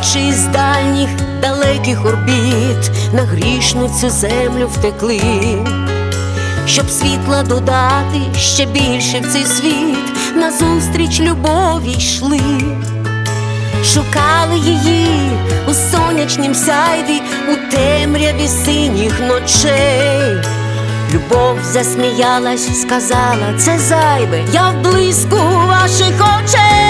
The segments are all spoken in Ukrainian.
із дальніх далеких орбіт на грішну цю землю втекли, щоб світла додати ще більше в цей світ, назустріч любові йшли, шукали її у сонячнім сяйві, у темряві синіх ночей. Любов засміялась, сказала, це зайве, я в блиску ваших очей.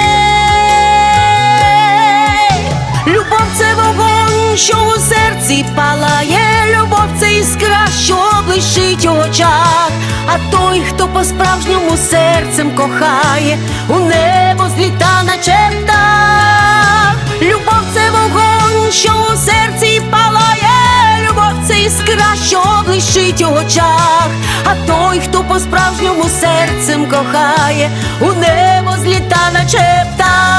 Що у серці палає, любов це іскра, що блищить у очах. А той, хто по-справжньому серцем кохає, у небо зліта наче птах. Любов це вогонь, що у серці палає, любов це іскра, що блищить у очах. А той, хто по-справжньому серцем кохає, у небо зліта наче птах.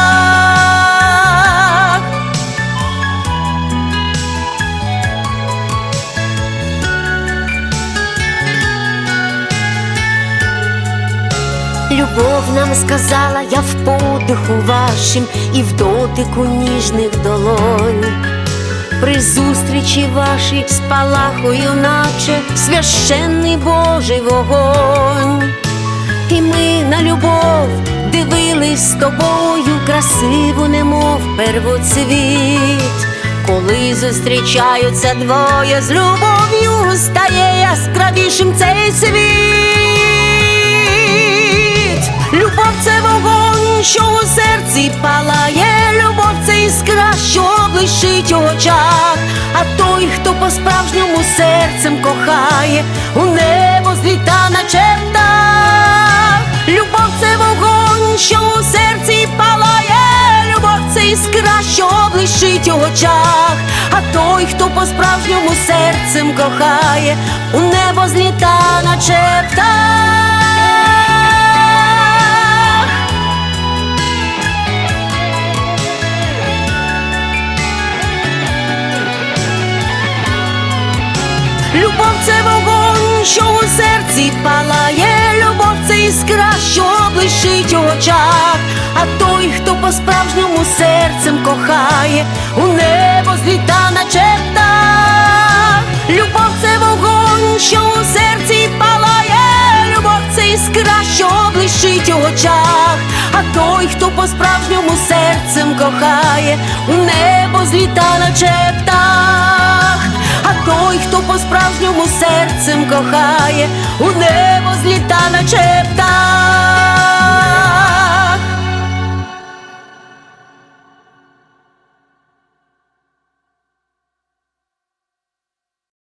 Любов нам сказала, я в подиху вашим і в дотику ніжних долонь. При зустрічі вашій спалахую, наче священний Божий вогонь. І ми на любов дивились з тобою, красиву, немов первоцвіт. Коли зустрічаються двоє з любов'ю, стає яскравішим цей світ. Блищить у очах. А той, хто по-справжньому серцем кохає, у небо зліта наче птах. Любов це вогонь, що у серці палає, любов це іскра, що блищить у очах. А той, хто по-справжньому серцем кохає, у небо зліта наче птах. Любов це вогонь, що у серці палає, любов це іскра, що блищить у очах. А той, хто по-справжньому серцем кохає, у небо зліта наче птах. Любов це вогонь, що у серці палає, любов це іскра, що блищить у очах. А той, хто по-справжньому серцем кохає, у небо зліта кохає, у небо зліта наче.